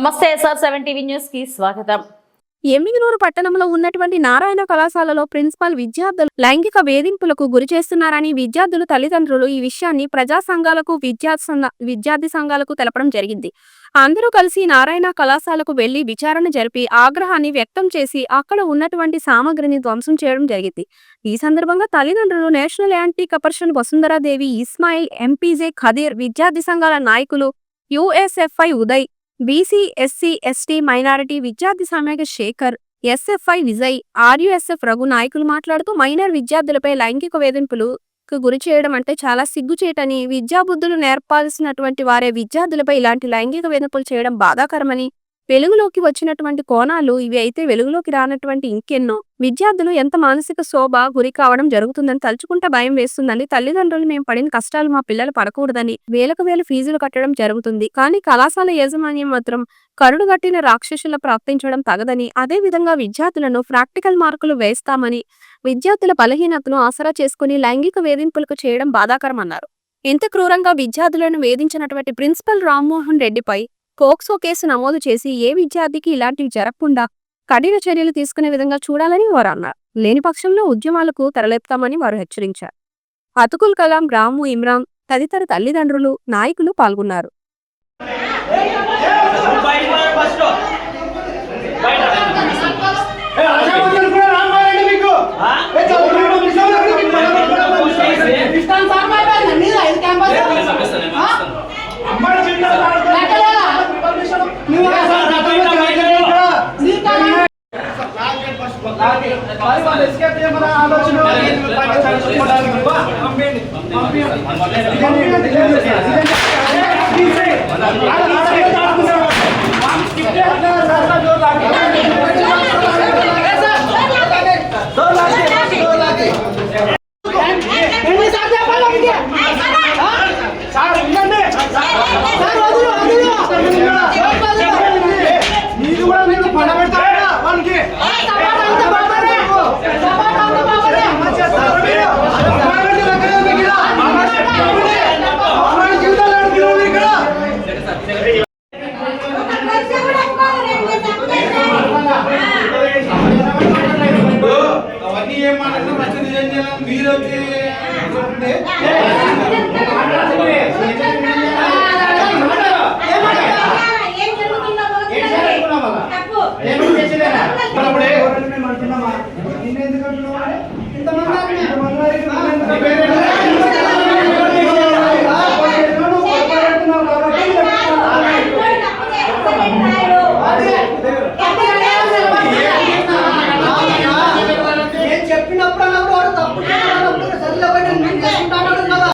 నమస్తే SR seven TV న్యూస్కి స్వాగతం. ఎమ్మిగనూరు పట్టణంలో ఉన్నటువంటి నారాయణ కళాశాలలో ప్రిన్సిపాల్ విద్యార్థులు లైంగిక వేధింపులకు గురి చేస్తున్నారని విద్యార్థులు తల్లిదండ్రులు ఈ విషయాన్ని ప్రజా సంఘాలకు విద్యార్థి విద్యార్థి సంఘాలకు తెలపడం జరిగింది. అందరూ కలిసి నారాయణ కళాశాలకు వెళ్ళి విచారణ జరిపి ఆగ్రహాన్ని వ్యక్తం చేసి అక్కడ ఉన్నటువంటి సామగ్రిని ధ్వంసం చేయడం జరిగింది. ఈ సందర్భంగా తల్లిదండ్రులు national anti corruption Vasundharadevi Ismail MPJ Khadeer విద్యార్థి సంఘాల నాయకులు USFI Uday BC SC ST minority విద్యార్థి సమాఖ్య శేఖర్ ఎస్ఎఫ్ఐ విజయ్ ఆర్యుఎస్ఎఫ్ రఘు నాయకులు మాట్లాడుతూ మైనర్ విద్యార్థులపై లైంగిక వేధింపులు గురి చేయడం అంటే చాలా సిగ్గుచేటని విద్యాబుద్ధులు నేర్పాల్సినటువంటి వారే విద్యార్థులపై ఇలాంటి లైంగిక వేధింపులు చేయడం బాధాకరమని వెలుగులోకి వచ్చినటువంటి కోణాలు ఇవి అయితే వెలుగులోకి రానటువంటి ఇంకెన్నో. విద్యార్థులు ఎంత మానసిక శోభ గురి కావడం జరుగుతుందని తలుచుకుంటే భయం వేస్తుందని తల్లిదండ్రులు మేము పడిన కష్టాలు మా పిల్లలు పడకూడదని వేలకు వేలు ఫీజులు కట్టడం జరుగుతుంది. కానీ కళాశాల యాజమాన్యం మాత్రం కరుడు కట్టిన రాక్షసుల ప్రాప్తించడం తగదని. అదే విధంగా విద్యార్థులను ప్రాక్టికల్ మార్కులు వేస్తామని విద్యార్థుల బలహీనతను ఆసరా చేసుకుని లైంగిక వేధింపులకు చేయడం బాధాకరమన్నారు. ఇంత క్రూరంగా విద్యార్థులను వేధించినటువంటి ప్రిన్సిపల్ రామ్మోహన్ రెడ్డిపై పోక్సో కేసు నమోదు చేసి ఏ విద్యార్థికి ఇలాంటివి జరగకుండా కఠిన చర్యలు తీసుకునే విధంగా చూడాలని వారు అన్నారు. లేని పక్షంలో ఉద్యమాలకు తెరలేపుతామని వారు హెచ్చరించారు. అతుకుల్ కలాం రాము ఇమ్రాన్ తదితర తల్లిదండ్రులు నాయకులు పాల్గొన్నారు. ఆలోచన అదే